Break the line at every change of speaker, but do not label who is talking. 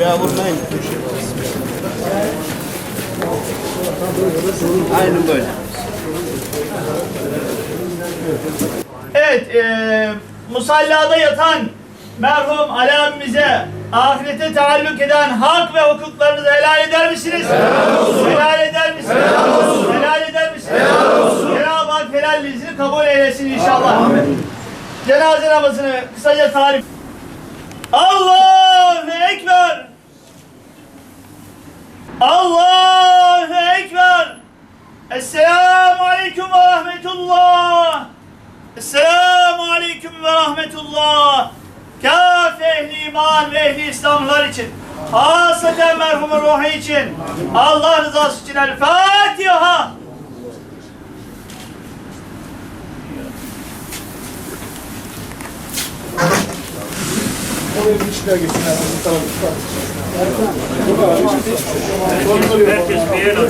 Ya vurmayın. Aynen böyle.
Evet, e, musallada yatan merhum Ali abimize ahirete taalluk eden hak ve hukuklarınızı helal eder misiniz? Helal olsun. Helal eder misiniz? Helal olsun. Helal eder misiniz? Helal olsun. Cenab-ı Hak helallinizi kabul eylesin inşallah. Amin. Cenaze namazını kısaca tarif. Allahu Ekber. Allahu Ekber. Esselamu Aleyküm ve Rahmetullah. Esselamu Aleyküm ve Rahmetullah. Kâf ehli iman ve ehli İslamlar için. Hasaten merhumun ruhu için. Allah rızası için El Fatiha.
Herkes bir yere